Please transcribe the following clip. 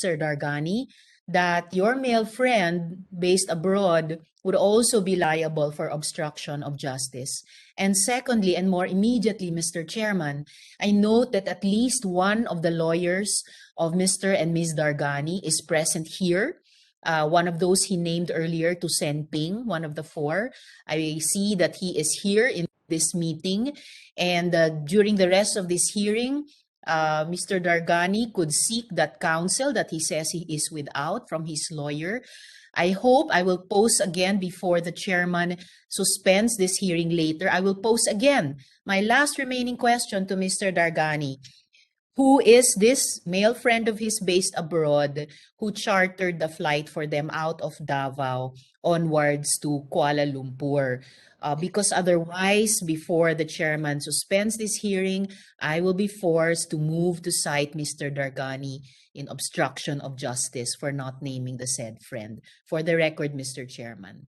Mr. Dargani, that your male friend based abroad would also be liable for obstruction of justice. And secondly, and more immediately, Mr. Chairman, I note that at least one of the lawyers of Mr. and Ms. Dargani is present here. Uh, one of those he named earlier to Sen Ping, one of the four. I see that he is here in this meeting. And uh, during the rest of this hearing, uh, Mr. Dargani could seek that counsel that he says he is without from his lawyer. I hope I will post again before the chairman suspends this hearing later. I will post again my last remaining question to Mr. Dargani. Who is this male friend of his based abroad who chartered the flight for them out of Davao onwards to Kuala Lumpur? Uh, because otherwise, before the chairman suspends this hearing, I will be forced to move to cite Mr. Dargani in obstruction of justice for not naming the said friend. For the record, Mr. Chairman.